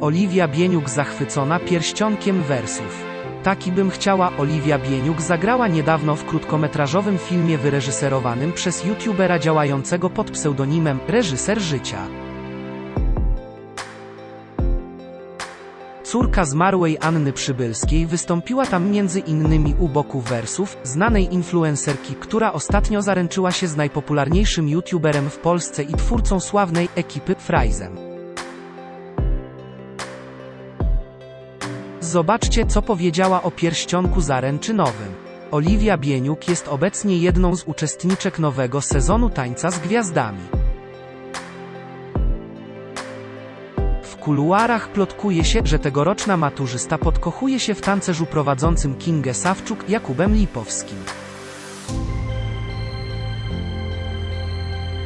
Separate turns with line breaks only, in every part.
Oliwia Bieniuk zachwycona pierścionkiem wersów. Taki bym chciała Oliwia Bieniuk zagrała niedawno w krótkometrażowym filmie wyreżyserowanym przez youtubera działającego pod pseudonimem Reżyser Życia. Córka zmarłej Anny Przybylskiej wystąpiła tam między innymi u boku wersów, znanej influencerki, która ostatnio zaręczyła się z najpopularniejszym youtuberem w Polsce i twórcą sławnej ekipy Fryzem. Zobaczcie, co powiedziała o pierścionku zaręczynowym. Oliwia Bieniuk jest obecnie jedną z uczestniczek nowego sezonu Tańca z Gwiazdami. W kuluarach plotkuje się, że tegoroczna maturzysta podkochuje się w tancerzu prowadzącym Kingę Sawczuk Jakubem Lipowskim.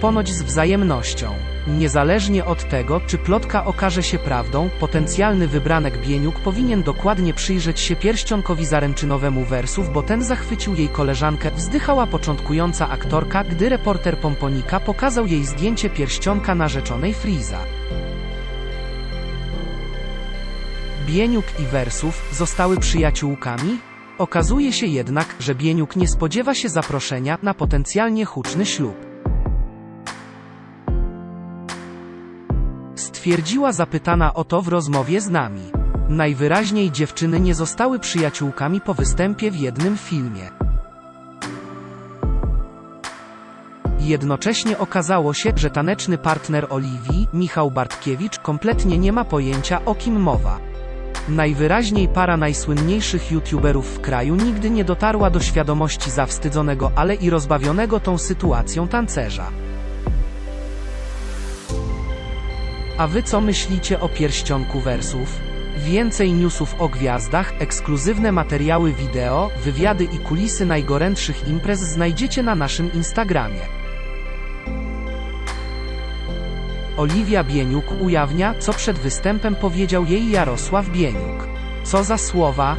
Ponoć z wzajemnością. Niezależnie od tego, czy plotka okaże się prawdą, potencjalny wybranek Bieniuk powinien dokładnie przyjrzeć się pierścionkowi zaręczynowemu wersów, bo ten zachwycił jej koleżankę, wzdychała początkująca aktorka, gdy reporter Pomponika pokazał jej zdjęcie pierścionka narzeczonej Friza. Bieniuk i Wersów zostały przyjaciółkami? Okazuje się jednak, że Bieniuk nie spodziewa się zaproszenia na potencjalnie huczny ślub. Stwierdziła zapytana o to w rozmowie z nami. Najwyraźniej dziewczyny nie zostały przyjaciółkami po występie w jednym filmie. Jednocześnie okazało się, że taneczny partner Oliwii, Michał Bartkiewicz, kompletnie nie ma pojęcia o kim mowa. Najwyraźniej para najsłynniejszych youtuberów w kraju nigdy nie dotarła do świadomości zawstydzonego, ale i rozbawionego tą sytuacją tancerza. A wy co myślicie o pierścionku wersów? Więcej newsów o gwiazdach, ekskluzywne materiały wideo, wywiady i kulisy najgorętszych imprez znajdziecie na naszym Instagramie. Oliwia Bieniuk ujawnia, co przed występem powiedział jej Jarosław Bieniuk. Co za słowa?